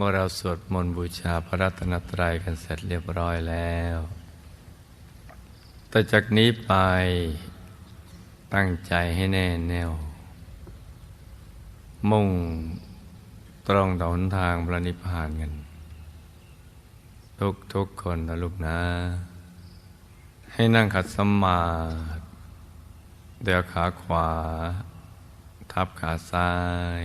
เมื่อเราสวดมนต์บูชาพระรัตนตรัยกันเสร็จเรียบร้อยแล้ว แต่จากนี้ไปตั้งใจให้แน่แน่ว มุ่งตรงต่อหนทางพระนิพพานกัน ทุกทุกคนนะลูกนะ ให้นั่งขัดสมาธิเดี๋ยวขาขวา ทับขาซ้าย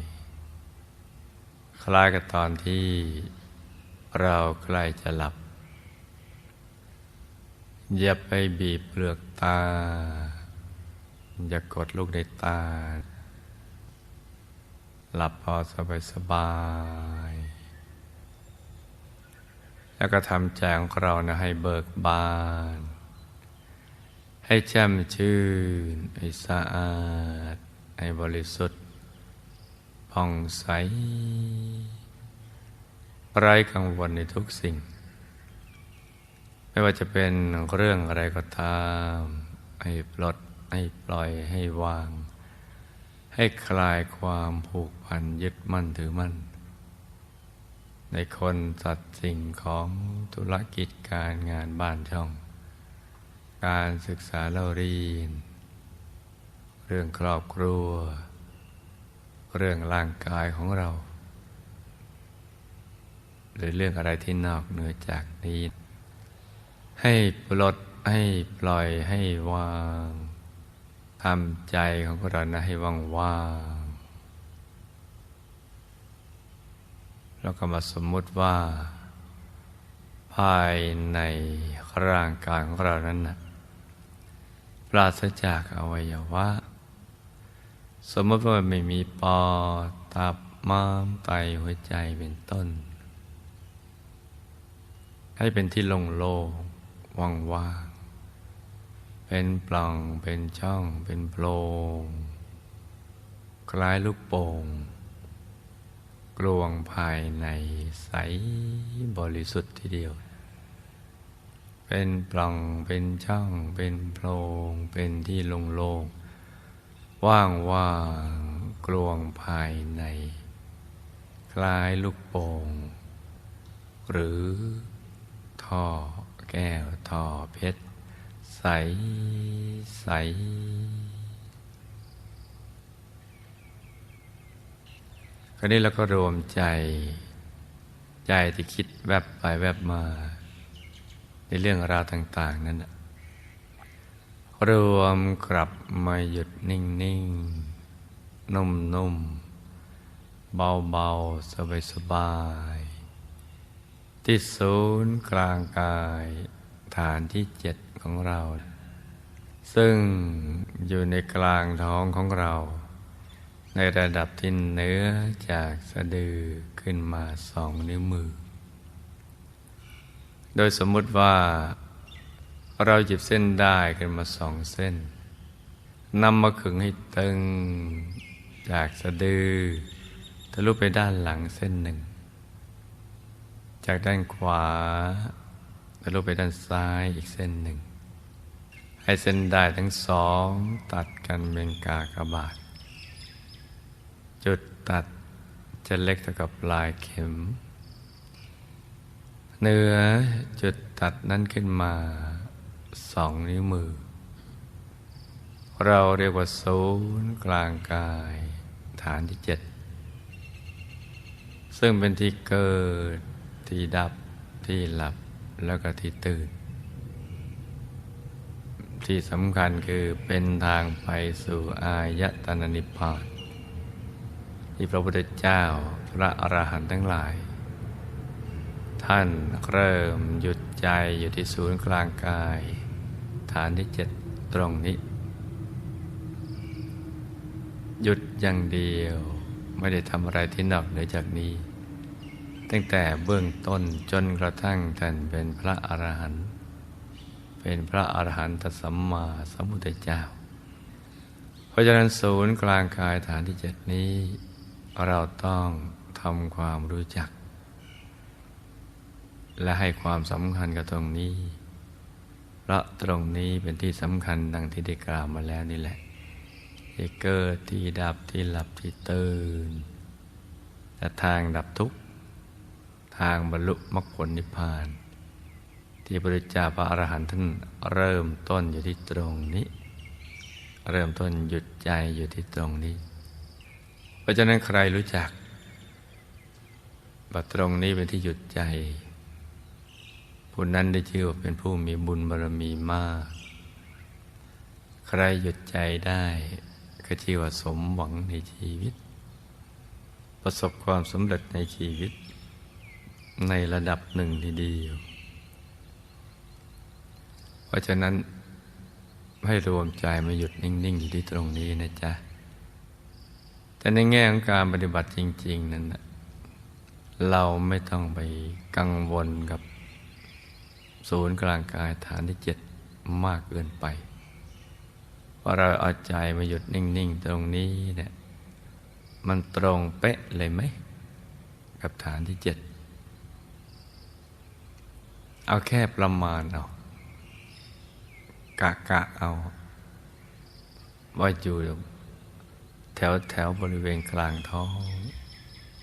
คล้ายกับตอนที่เราใกล้จะหลับ อย่าไปบีบเปลือกตา อย่ากดลูกในตา หลับพอสบายสบาย แล้วก็ทำใจของเรานะให้เบิกบาน ให้แจ่มชื่น ให้สะอาด ให้บริสุทธิ์ ผ่องใสไร้กังวลในทุกสิ่ง ไม่ว่าจะเป็นเรื่องอะไรก็ตาม ให้ปลด ให้ปล่อยให้วาง ให้คลายความผูกพันยึดมั่นถือมั่น ในคนสัตว์สิ่งของธุรกิจการงานบ้านช่อง การศึกษาเล่าเรียน เรื่องครอบครัว เรื่องร่างกายของเรา หรือเรื่องอะไรที่นอกเหนือจากนี้ ให้ปลดให้ปล่อยให้วางทำใจของเรานะให้ว่างว่างแล้วก็มาสมมุติว่า ภายในร่างกายของเรานั้นนะปราศจากอวัยวะ สมมติว่าไม่มีปอดตับม้ามไตหัวใจเป็นต้น ให้เป็นที่โล่งๆว่างๆเป็นปล่องเป็นช่องเป็นโพรงคล้ายลูกโป่งกลวงภายในใสบริสุทธิ์ทีเดียว เป็นปล่องเป็นช่องเป็นโพรงเป็นที่โล่ง ว่างว่างกลวงภายใน คล้ายลูกโป่งหรือท่อแก้วท่อเพชร ใส ใส คราวนี้เราก็รวมใจ ใจที่คิดแวบไปแวบมา ในเรื่องราวต่าง ๆ นั้นนะ รวมกลับมาหยุดนิ่งๆนุ่มๆเบาๆสบายๆที่ศูนย์กลางกายฐานที่เจ็ดของเรา ซึ่งอยู่ในกลางท้องของเรา ในระดับที่เนื้อจากสะดือขึ้นมาสองนิ้วมือ โดยสมมุติว่า เราหยิบเส้นได้ขึ้นมาสองเส้นนำมาขึงให้ตึงจากสะดือทะลุไปด้านหลังเส้นหนึ่ง จากด้านขวาทะลุไปด้านซ้ายอีกเส้นหนึ่ง ให้เส้นได้ทั้งสองตัดกันเป็นกากบาท จุดตัดจะเล็กเท่ากับปลายเข็มเนื้อจุดตัดนั้นขึ้นมา สองนิ้วมือ เราเรียกว่าศูนย์กลางกาย ฐานที่เจ็ดซึ่งเป็นที่เกิดที่ดับที่หลับแล้วก็ที่ตื่น ที่สำคัญคือเป็นทางไปสู่อายตนะนิพพานที่พระพุทธเจ้าพระอรหันต์ทั้งหลาย ท่านเริ่มหยุดใจอยู่ที่ศูนย์กลางกาย ฐานที่เจ็ดตรงนี้ หยุดอย่างเดียวไม่ได้ทำอะไรที่นอกเหนือจากนี้ ตั้งแต่เบื้องต้นจนกระทั่งท่านเป็นพระอรหันต์เป็นพระอรหันตสัมมาสัมพุทธเจ้า เพราะฉะนั้นศูนย์กลางกายฐานที่เจ็ดนี้ เราต้องทำความรู้จัก และให้ความสำคัญกับตรงนี้ เพราะตรงนี้เป็นที่สำคัญดังที่ได้กล่าวมาแล้วนี่แหละที่เกิดที่ดับที่หลับที่ตื่นและทางดับทุกข์ทางบรรลุมรรคผลนิพพาน ที่พระเจ้าพระอรหันต์ท่านเริ่มต้นอยู่ที่ตรงนี้ เริ่มต้นหยุดใจอยู่ที่ตรงนี้ เพราะฉะนั้นใครรู้จักว่าตรงนี้เป็นที่หยุดใจ ผู้นั้นได้ชื่อว่าเป็นผู้มีบุญบารมีมาก ใครหยุดใจได้ก็ชื่อว่าสมหวังในชีวิต ประสบความสำเร็จในชีวิต ในระดับหนึ่งทีเดียวเพราะฉะนั้นให้รวมใจมาหยุดนิ่ง ๆ อยู่ที่ตรงนี้นะจ๊ะ แต่ในแง่ของการปฏิบัติจริง ๆ นั้น เราไม่ต้องไปกังวลกับ ศูนย์กลางกายฐานที่เจ็ดมากเกินไปเพราะเราเอาใจมาหยุดนิ่ง ๆ ตรงนี้เนี่ยมันตรงเป๊ะเลยไหม กับฐานที่เจ็ดเอาแค่ประมาณเอากะกะเอา ว่าอยู่แถวแถวบริเวณกลางท้อง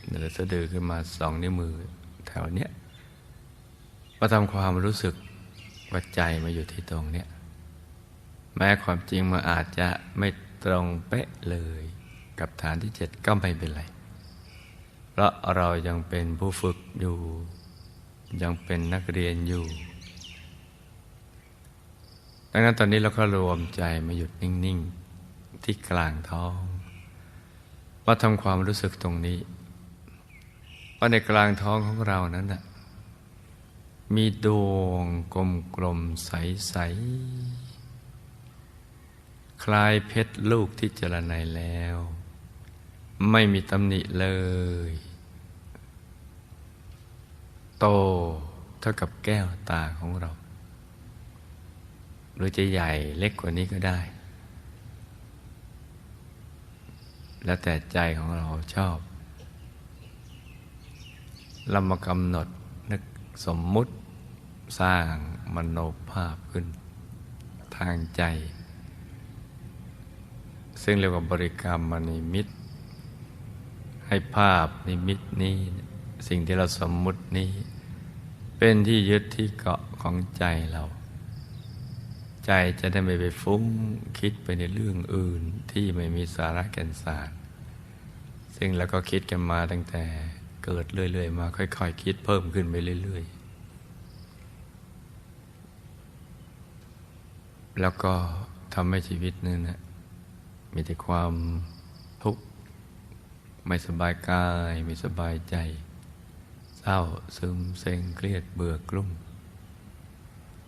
เหนือสะดือขึ้นมาสองนิ้วมือแถวเนี้ย มาทำความรู้สึกว่าใจมาอยู่ที่ตรงเนี้ยแม้ความจริงมันอาจจะไม่ตรงเป๊ะเลย กับฐานที่เจ็ดก็ไม่เป็นไร เพราะเรายังเป็นผู้ฝึกอยู่ ยังเป็นนักเรียนอยู่ ดังนั้นตอนนี้เราก็รวมใจมาหยุดนิ่ง ๆ ที่กลางท้องว่าทำความรู้สึกตรงนี้ว่าในกลางท้องของเรานั้นน่ะ มีดวงกลมๆใส ๆ คล้ายเพชรลูกที่เจรไนแล้ว ไม่มีตำหนิเลย โตเท่ากับแก้วตาของเรา หรือจะใหญ่เล็กกว่านี้ก็ได้ แล้วแต่ใจของเราชอบเรามากำหนดนึกสมมุติ สร้างมโนภาพขึ้นทางใจ ซึ่งเรียกว่าบริกรรมมนิมิต ให้ภาพนิมิตนี้ สิ่งที่เราสมมุตินี้ เป็นที่ยึดที่เกาะของใจเรา ใจจะได้ไม่ไปฟุ้งคิดไปในเรื่องอื่นที่ไม่มีสาระแก่นสารซึ่งเราก็คิดกันมาตั้งแต่เกิดเรื่อย ๆ มาค่อย ๆคคิดเพิ่มขึ้นไปเรื่อย ๆ แล้วก็ทำให้ชีวิตนึงนะมีแต่ความทุกข์ไม่สบายกาย ไม่สบายใจ เศร้าซึมเซ็งเครียดเบื่อกลุ้ม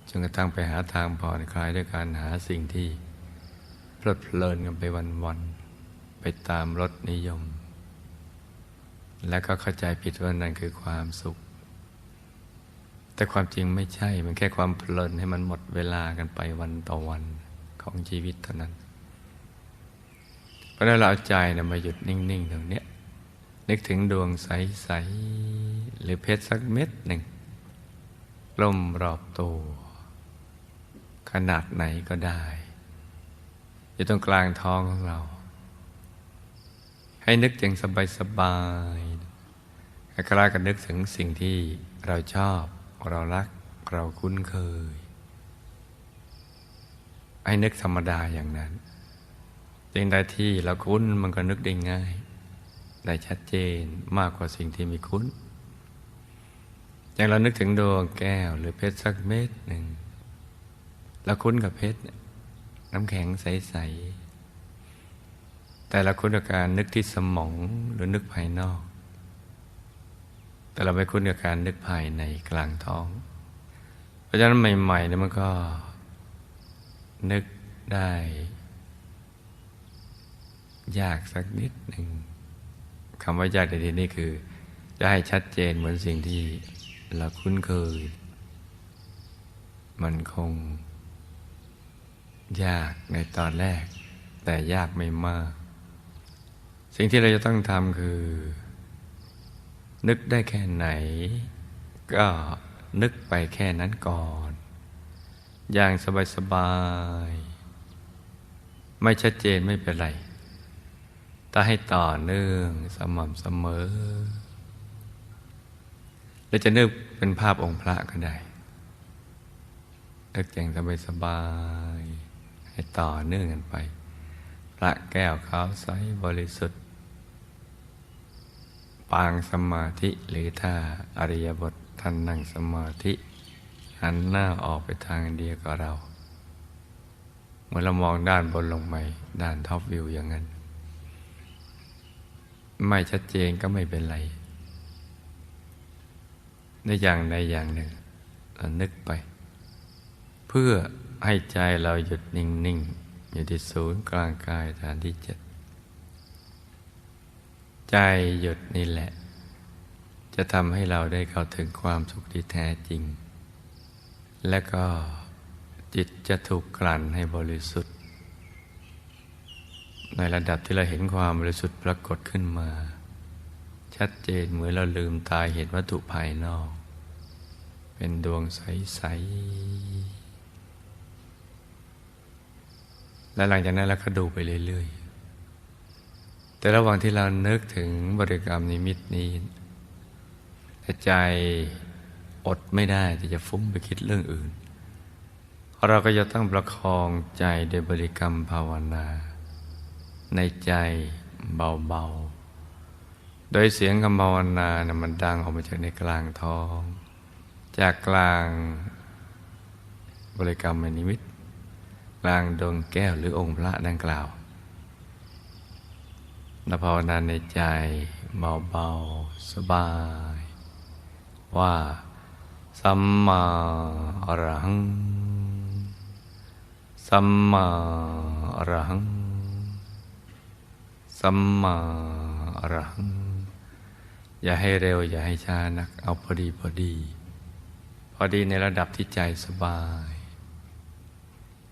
จนกระทั่งไปหาทางผ่อนคลายด้วยการหาสิ่งที่เพลิดเพลินกันไปวัน ๆ ไปตามรสนิยม แล้วก็เข้าใจผิดว่านั่นคือความสุข แต่ความจริงไม่ใช่ มันแค่ความเพลินให้มันหมดเวลากันไปวันต่อวันของชีวิตเท่านั้น เพราะนั้นเราเอาใจนะมาหยุดนิ่งๆตรงนี้นึกถึงดวงใส ๆ หรือเพชรสักเม็ดหนึ่งกลมรอบตัว ขนาดไหนก็ได้ อยู่ตรงกลางท้องของเรา ให้นึกอย่างสบายสบายคล้ายๆกับนึกถึงสิ่งที่เราชอบ เรารักเราคุ้นเคยให้นึกธรรมดาอย่างนั้นสิ่งใดที่เราคุ้นมันก็นึกได้ง่าย ได้ชัดเจนมากกว่าสิ่งที่มีคุ้น อย่างเรานึกถึงดวงแก้วหรือเพชรสักเม็ดหนึ่งเราคุ้นกับเพชรน้ำแข็งใส ๆ แต่เราคุ้นกับการนึกที่สมองหรือนึกภายนอก แต่เราไม่คุ้นกับการนึกภายในกลางท้อง เพราะฉะนั้นใหม่ๆเนี่ยมันก็ นึกได้ ยากสักนิดหนึ่งคำว่ายากในที่นี้คือ จะให้ชัดเจนเหมือนสิ่งที่เราคุ้นเคย มันคง ยากในตอนแรก แต่ยากไม่มาก สิ่งที่เราจะต้องทำคือ นึกได้แค่ไหน ก็นึกไปแค่นั้นก่อน อย่างสบายๆ ไม่ชัดเจนไม่เป็นไร แต่ให้ต่อเนื่องสม่ำเสมอหรือจะนึกเป็นภาพองค์พระก็ได้ นึกอย่างสบายๆ ให้ต่อเนื่องกันไป พระแก้วขาวใสบริสุทธิ์ ปางสมาธิหรือถ้าอริยบทท่านนั่งสมาธิหันหน้าออกไปทางเดียวกับเรา เมื่อเรามองด้านบนลงไปด้านท็อปวิวอย่างนั้น ไม่ชัดเจนก็ไม่เป็นไร ในอย่างใดอย่างหนึ่งเรานึกไป เพื่อให้ใจเราหยุดนิ่ง ๆ อยู่ที่ศูนย์กลางกายฐานที่เจ็ด ใจหยุดนี่แหละ จะทำให้เราได้เข้าถึงความสุขที่แท้จริง และก็จิตจะถูกกลั่นให้บริสุทธิ์ ในระดับที่เราเห็นความบริสุทธิ์ปรากฏขึ้นมา ชัดเจนเหมือนเราลืมตาเห็นวัตถุภายนอก เป็นดวงใส ๆ และหลังจากนั้นเราก็ดูไปเรื่อยๆ แต่ระหว่างที่เรานึกถึงบริกรรมนิมิตนี้ใจอดไม่ได้ที่จะฟุ้งไปคิดเรื่องอื่น เราก็จะต้องประคองใจโดยบริกรรมภาวนา ในใจเบาๆ โดยเสียงคำภาวนานะมันดังออกมาจากในกลางท้อง จากกลางบริกรรมนิมิตกลางดวงแก้วหรือองค์พระดังกล่าว และภาวนาในใจเบาๆ สบาย ว่าสัมมาอรหัง สัมมาอรหัง สัมมาอรหัง อย่าให้เร็ว อย่าให้ช้านัก เอาพอดีพอดี พอดีในระดับที่ใจสบาย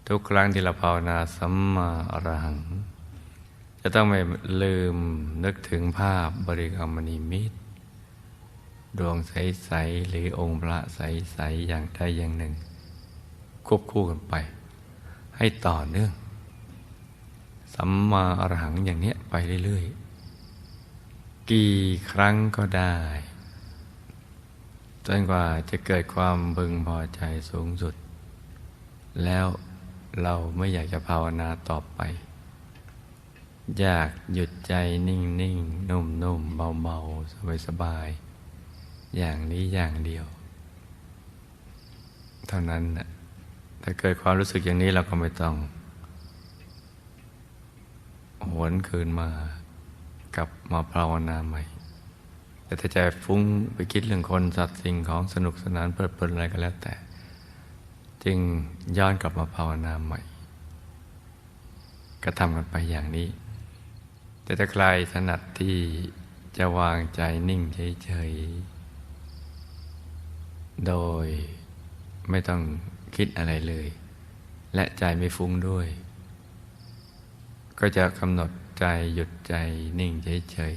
ทุกครั้งที่เราภาวนาสัมมาอรหัง จะต้องไม่ลืมนึกถึงภาพบริกรรมนิมิตดวงใส ๆ หรือองค์พระใส ๆ อย่างใดอย่างหนึ่ง ควบคู่กันไป ให้ต่อเนื่อง สัมมาอรหังอย่างเนี้ยไปเรื่อย ๆ กี่ครั้งก็ได้จนกว่าจะเกิดความบึงพอใจสูงสุด แล้วเราไม่อยากจะภาวนาต่อไป อยากหยุดใจนิ่งๆนุ่มๆเบาๆสบายๆอย่างนี้อย่างเดียว เท่านั้นนะถ้าเกิดความรู้สึกอย่างนี้เราก็ไม่ต้อง หวนคืนมากับมาภาวนาใหม่ แต่ถ้าใจฟุ้งไปคิดเรื่องคนสัตว์สิ่งของสนุกสนานเพลิดเพลินอะไรก็แล้วแต่ จึงย้อนกลับมาภาวนาใหม่ ก็ทำกันไปอย่างนี้ แต่ถ้าใครถนัดที่จะวางใจนิ่งเฉยๆ โดยไม่ต้องคิดอะไรเลย และใจไม่ฟุ้งด้วย ก็จะกำหนดใจหยุดใจนิ่งเฉย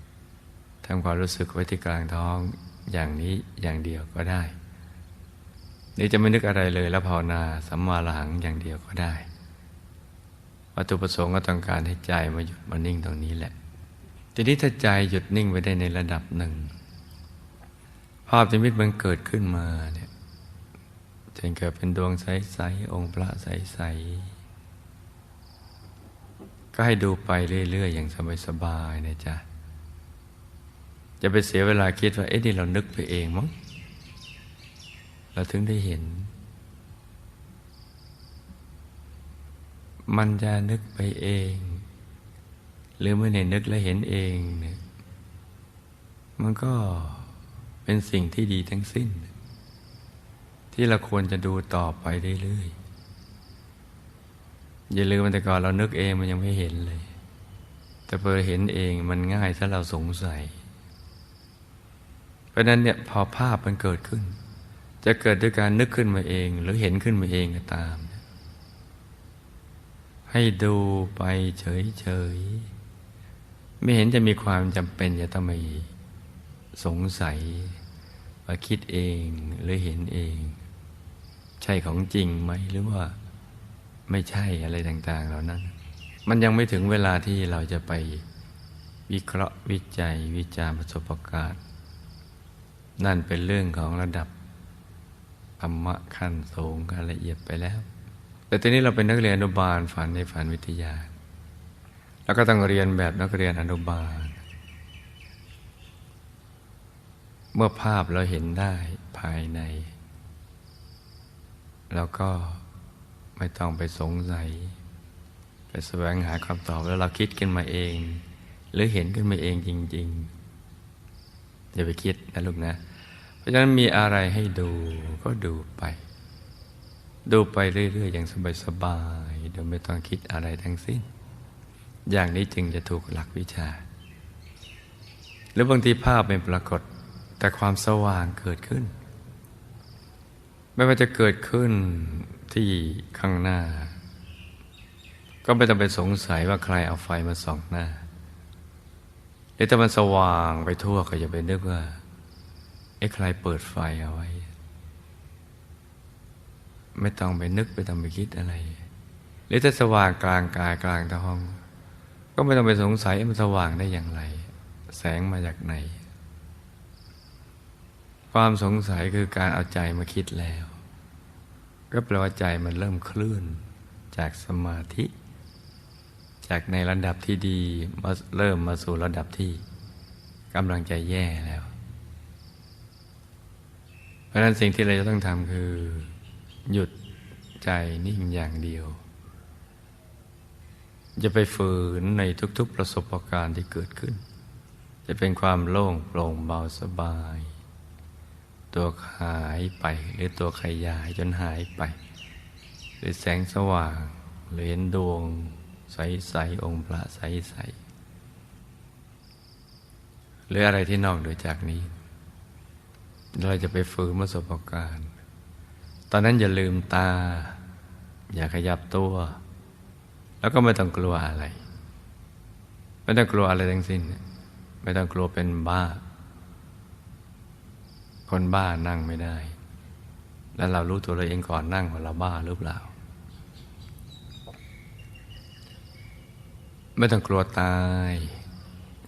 ๆทำความรู้สึกไว้ที่กลางท้องอย่างนี้อย่างเดียวก็ได้นี่จะไม่นึกอะไรเลยแล้วภาวนาสัมมาหลังอย่างเดียวก็ได้ วัตถุประสงค์ก็ต้องการให้ใจมาหยุดมานิ่งตรงนี้แหละ ทีนี้ถ้าใจหยุดนิ่งไปได้ในระดับหนึ่ง ภาพจิมิตมันเกิดขึ้นมาเนี่ยจนเกิดเป็นดวงใสๆองค์พระใสๆก็ให้ดูไปเรื่อย ๆ อย่างสบายๆนะจ๊ะจะไปเสียเวลาคิดว่า เอ๊ะนี่เรานึกไปเองมั้งเราถึงได้เห็น มันจะนึกไปเอง หรือไม่ได้นึกแล้วเห็นเองเนี่ยมันก็เป็นสิ่งที่ดีทั้งสิ้น ที่เราควรจะดูต่อไปเรื่อยๆอย่าลืมแต่ก่อนเรานึกเองมันยังไม่เห็นเลย แต่พอเห็นเองมันง่ายถ้าเราสงสัย เพราะฉะนั้นเนี่ยพอภาพมันเกิดขึ้น จะเกิดด้วยการนึกขึ้นมาเอง หรือเห็นขึ้นมาเองก็ตาม ให้ดูไปเฉยๆ ไม่เห็นจะมีความจำเป็นจะต้องไปสงสัยว่าคิดเองหรือเห็นเอง ใช่ของจริงไหมหรือว่าไม่ใช่อะไรต่าง ๆ เหล่านั้น มันยังไม่ถึงเวลาที่เราจะไปวิเคราะห์วิจัยวิจารประสบการณ์ นั่นเป็นเรื่องของระดับธรรมะขั้นสูงขั้นละเอียดไปแล้ว แต่ทีนี้เราเป็นนักเรียนอนุบาลฝันในฝันวิทยา แล้วก็ต้องเรียนแบบนักเรียนอนุบาล เมื่อภาพเราเห็นได้ภายใน แล้วก็ไม่ต้องไปสงสัย ไปแสวงหาคำตอบแล้วเราคิดขึ้นมาเอง หรือเห็นขึ้นมาเองจริง ๆ อย่าไปคิดนะลูกนะ เพราะฉะนั้นมีอะไรให้ดูก็ดูไป ดูไปเรื่อย ๆ อย่างสบายๆโดยไม่ต้องคิดอะไรทั้งสิ้น อย่างนี้จึงจะถูกหลักวิชา หรือบางทีภาพเป็นปรากฏแต่ความสว่างเกิดขึ้น ไม่ว่าจะเกิดขึ้นที่ข้างหน้า ก็ไม่ต้องไปสงสัยว่าใครเอาไฟมาส่องหน้าหรือถ้ามันสว่างไปทั่วก็อย่าไปนึกว่าไอ้ใครเปิดไฟเอาไว้ ไม่ต้องไปนึกไปต้องไปคิดอะไร หรือถ้าสว่างกลางกายกลางท้อง ก็ไม่ต้องไปสงสัยมันสว่างได้อย่างไร แสงมาจากไหน ความสงสัยคือการเอาใจมาคิดแล้ว ก็แปลว่าใจมันเริ่มเคลื่อนจากสมาธิ จากในระดับที่ดีมาเริ่มมาสู่ระดับที่กำลังใจแย่แล้ว เพราะนั้นสิ่งที่เราจะต้องทำคือ หยุดใจนิ่งอย่างเดียว จะไปฝืนในทุกๆประสบการณ์ที่เกิดขึ้น จะเป็นความโล่งโปร่งเบาสบาย ตัวหายไปหรือตัวขยายจนหายไป หรือแสงสว่างหรือเห็นดวงใส ๆ องค์พระใส ๆ หรืออะไรที่นอกเหนือจากนี้ เราจะไปฝืนประสบการณ์ อนนั้นอย่าลืมตา อย่าขยับตัว แล้วก็ไม่ต้องกลัวอะไร ไม่ต้องกลัวอะไรทั้งสิ้น ไม่ต้องกลัวเป็นบ้า คนบ้านั่งไม่ได้ แล้วเรารู้ตัวเราเองก่อนนั่งว่าเราบ้าหรือเปล่า ไม่ต้องกลัวตาย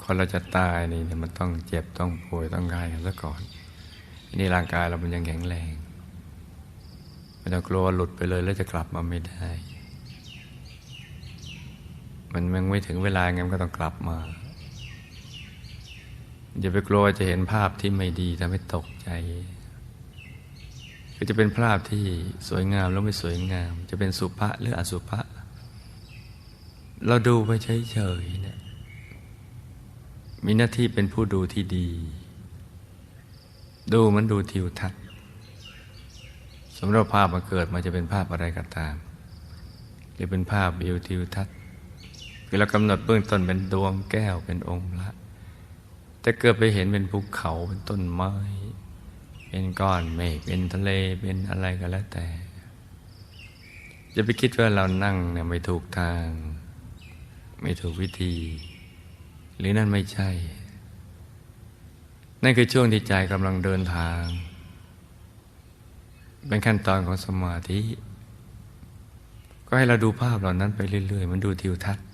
คนเราจะตายนี่มันต้องเจ็บต้องป่วยต้องกายกันซะก่อนนี่ร่างกายเรามันยังแข็งแรง ไม่ต้องกลัวหลุดไปเลยแล้วจะกลับมาไม่ได้ มันยังไม่ถึงเวลาไงมันก็ต้องกลับมา อย่าไปกลัวจะเห็นภาพที่ไม่ดีทำให้ตกใจ ก็จะเป็นภาพที่สวยงามแล้วไม่สวยงาม จะเป็นสุภะหรืออสุภะเราดูไปเฉยๆเนี่ยมีหน้าที่เป็นผู้ดูที่ดี ดูมันดูทิวทัศน์ สมมติภาพมันเกิดมาจะเป็นภาพอะไรก็ตาม หรือเป็นภาพวิวทิวทัศน์คือเรากำหนดเบื้องต้นเป็นดวงแก้วเป็นองค์พระแต่เกิดไปเห็นเป็นภูเขาเป็นต้นไม้ เป็นก้อนเมฆเป็นทะเลเป็นอะไรก็แล้วแต่จะไปคิดว่าเรานั่งเนี่ยไม่ถูกทาง ไม่ถูกวิธี หรือนั่นไม่ใช่ นั่นคือช่วงที่ใจกำลังเดินทาง เป็นขั้นตอนของสมาธิ ก็ให้เราดูภาพเหล่านั้นไปเรื่อย ๆ มันดูทิวทัศน์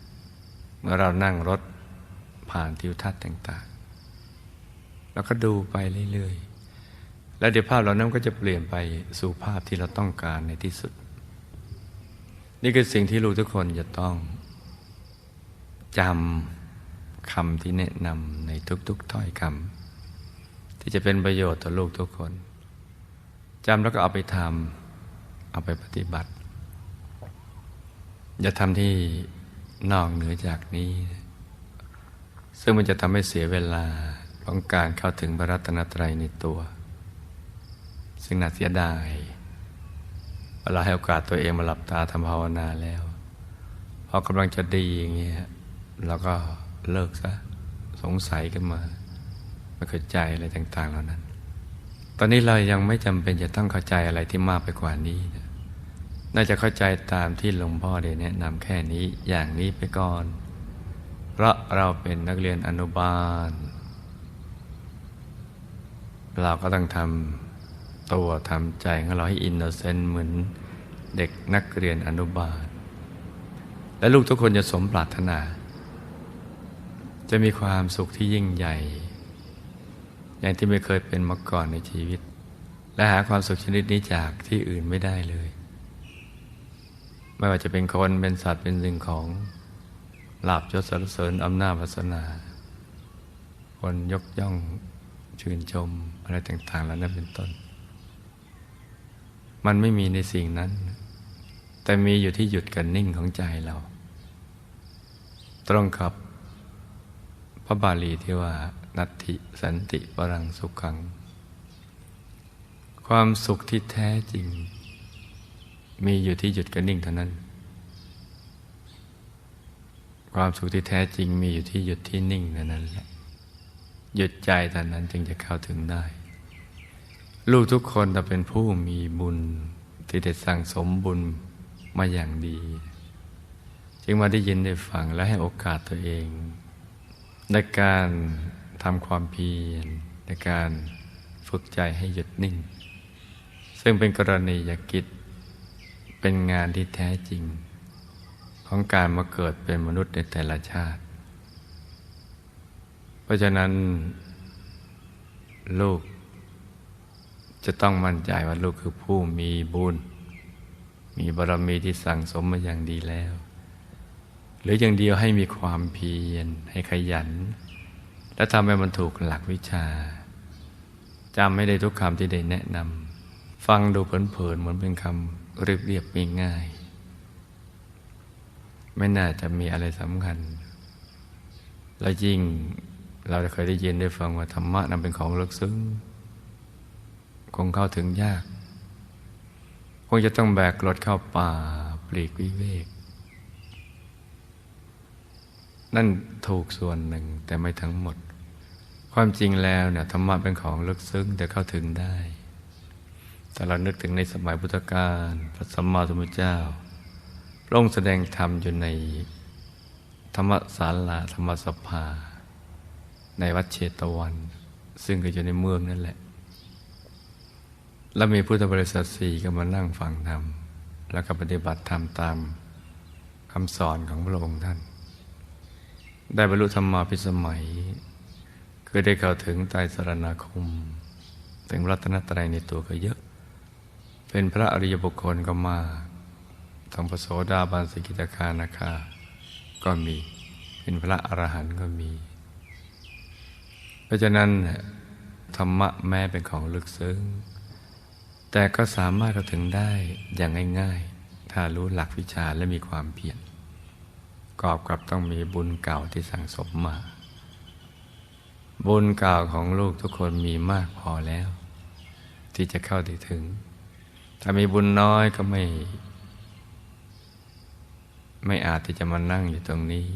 เมื่อเรานั่งรถผ่านทิวทัศน์ต่างๆ แล้วก็ดูไปเรื่อยๆ แล้วเดี๋ยวภาพเหล่านั้นก็จะเปลี่ยนไปสู่ภาพที่เราต้องการในที่สุด นี่คือสิ่งที่ลูกทุกคนจะต้องจำคำที่แนะนำในทุกๆถ้อยคำที่จะเป็นประโยชน์ต่อลูกทุกคน จำแล้วก็เอาไปทำเอาไปปฏิบัติ อย่าทำที่นอกเหนือจากนี้ ซึ่งมันจะทำให้เสียเวลาของการเข้าถึงพระรัตนตรัยในตัว ซึ่งน่าเสียดายเวลาให้โอกาสตัวเองมาหลับตาทำภาวนาแล้วพอกำลังจะดีอย่างเงี้ยเราก็เลิกซะสงสัยกันมา ไม่เข้าใจอะไรต่าง ๆ เหล่านั้น ตอนนี้เรายังไม่จำเป็นจะต้องเข้าใจอะไรที่มากไปกว่านี้ น่าจะเข้าใจตามที่หลวงพ่อได้แนะนำแค่นี้อย่างนี้ไปก่อน เพราะเราเป็นนักเรียนอนุบาล เราก็ต้องทำตัวทำใจของเราให้อินโนเซนต์เหมือนเด็กนักเรียนอนุบาล และลูกทุกคนจะสมปรารถนา จะมีความสุขที่ยิ่งใหญ่ อย่างที่ไม่เคยเป็นมาก่อนในชีวิต และหาความสุขชนิดนี้จากที่อื่นไม่ได้เลย ไม่ว่าจะเป็นคนเป็นสัตว์เป็นสิ่งของลาบยศสรรเสริญอำนาจวาสนา คนยกย่องชื่นชมอะไรต่างๆแล้วนั้นเป็นต้น มันไม่มีในสิ่งนั้น แต่มีอยู่ที่หยุดกันนิ่งของใจเรา ตรงกับพระบาลีที่ว่า นัตถิสันติปรังสุขัง ความสุขที่แท้จริง มีอยู่ที่หยุดกันนิ่งเท่านั้น ความสุขที่แท้จริงมีอยู่ที่หยุดที่นิ่งเท่านั้นแหละหยุดใจเท่านั้นจึงจะเข้าถึงได้ ลูกทุกคนจะเป็นผู้มีบุญที่ได้สั่งสมบุญมาอย่างดี จึงมาได้ยินได้ฟังและให้โอกาสตัวเอง ในการ ทำความเพียรในการฝึกใจให้หยุดนิ่ง ซึ่งเป็นกรณียกิจเป็นงานที่แท้จริง ของการมาเกิดเป็นมนุษย์ในแต่ละชาติ เพราะฉะนั้น ลูกจะต้องมั่นใจว่าลูกคือผู้มีบุญ มีบารมีที่สั่งสมมาอย่างดีแล้ว หรืออย่างเดียวให้มีความเพียรให้ขยัน และทำให้มันถูกหลักวิชาจำไม่ได้ทุกคำที่ได้แนะนำฟังดูเผินๆเหมือนเป็นคำเรียบๆง่ายๆไม่น่าจะมีอะไรสำคัญ แล้วยิ่งเราจะเคยได้ยินได้ฟังว่าธรรมะนั้นเป็นของลึกซึ้ง คงเข้าถึงยาก คงจะต้องแบกรถเข้าป่าปลีกวิเวก นั่นถูกส่วนหนึ่งแต่ไม่ทั้งหมด ความจริงแล้วเนี่ยธรรมะเป็นของลึกซึ้งแต่เข้าถึงได้แต่เรานึกถึงในสมัยพุทธกาลพระสัมมาสัมพุทธเจ้าพระองค์แสดงธรรมอยู่ในธรรมศาลาธรรมสภา ในวัดเชตวัน ซึ่งก็อยู่ในเมืองนั่นแหละ แล้วมีพุทธบริษัทสี่ก็มานั่งฟังธรรม แล้วก็ปฏิบัติธรรมตามคำสอนของพระองค์ท่าน ได้บรรลุธรรมาพิสมัย คือได้เข้าถึงไตรสรณคม ถึงรัตนตรัยในตัวก็เยอะ เป็นพระอริยบุคคลก็มากทั้งพระโสดาบันสกิตาคานาคา ก็มี เป็นพระอรหันต์ก็มี เพราะฉะนั้นธรรมะแม้เป็นของลึกซึ้ง แต่ก็สามารถเข้าถึงได้อย่างง่าย ๆ ถ้ารู้หลักวิชาและมีความเพียร กอบกับต้องมีบุญเก่าที่สั่งสมมา บุญเก่าของลูกทุกคนมีมากพอแล้ว ที่จะเข้าถึง ถ้ามีบุญน้อยก็ไม่ ไม่อาจที่จะมานั่งอยู่ตรงนี้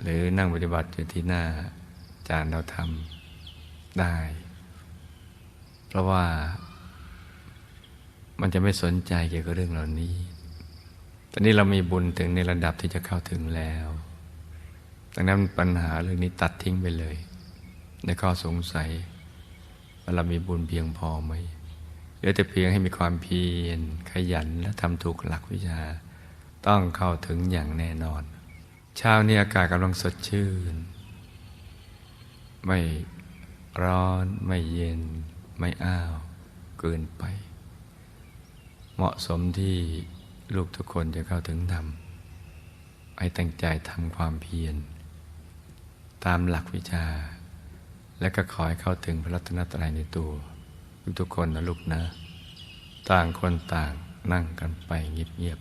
หรือนั่งปฏิบัติอยู่ที่หน้าจานเราทำได้ เพราะว่ามันจะไม่สนใจเกี่ยวกับเรื่องเหล่านี้ ตอนนี้เรามีบุญถึงในระดับที่จะเข้าถึงแล้ว ดังนั้นปัญหาเรื่องนี้ตัดทิ้งไปเลย ในข้อสงสัยว่าเรามีบุญเพียงพอไหมเหลือแต่เพียงให้มีความเพียรขยันและทำถูกหลักวิชา ต้องเข้าถึงอย่างแน่นอน เช้านี้อากาศกำลังสดชื่น ไม่ร้อนไม่เย็น ไม่อ้าว เกินไป เหมาะสมที่ ลูกทุกคนจะเข้าถึงธรรมให้ตั้งใจทำความเพียร ตามหลักวิชา และก็ขอให้เข้าถึงพระรัตนตรัยในตัวทุกคนนะลูกนะ ต่างคนต่างนั่งกันไปเงียบ